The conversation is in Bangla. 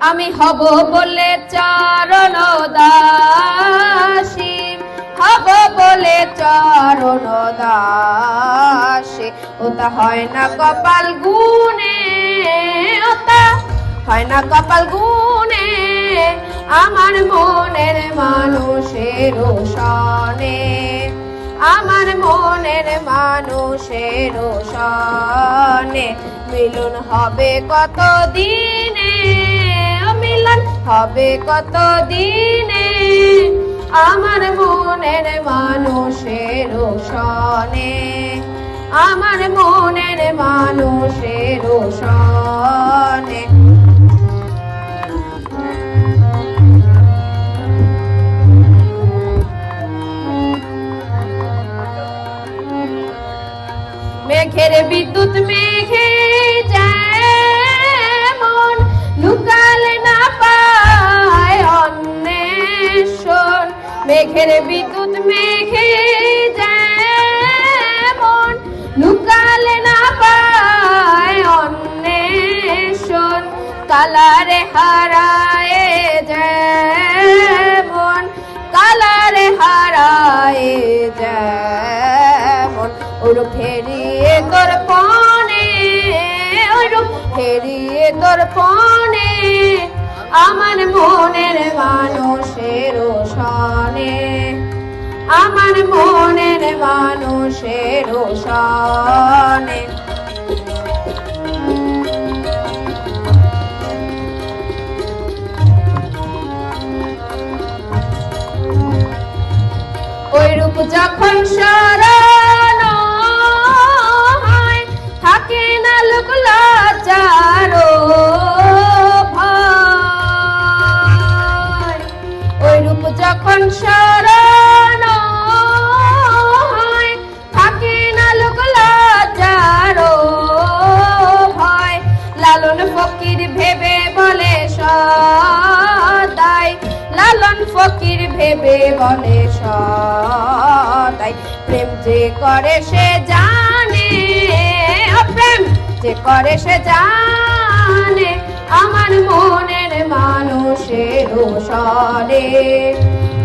আমি হব বলে চরণ দাসী। হব বলে চরণ দাসী। ওটা হয় না কপাল গুনে ওটা হয় না কপাল গুনে আমার মনের মানুষের সনে আমার মনের মানুষের সনে মিলন হবে কত দিনে হবে কত দিনে আমার মনের মানুষের সনে আমার মনের মানুষের সনে মেঘের বিদ্যুৎ মেঘে যেমন মেঘের বিদ্যুৎ মেঘে যেমন লুকালে না পায় অন্বেষণ, কালারে হারায় যেমন, কালারে হারায় যেমন ওর ফেরিয়ে তোর পনে ওর ফেরিয়ে তোর পনে আমার মনের মানুষের সনে আমার মনের মানুষের সনে ওই রূপ যখন শরণ ফকির ভেবে বলে সদাই প্রেম যে করে সে জানে প্রেম যে করে সে জানে, আমার মনের মানুষের সনে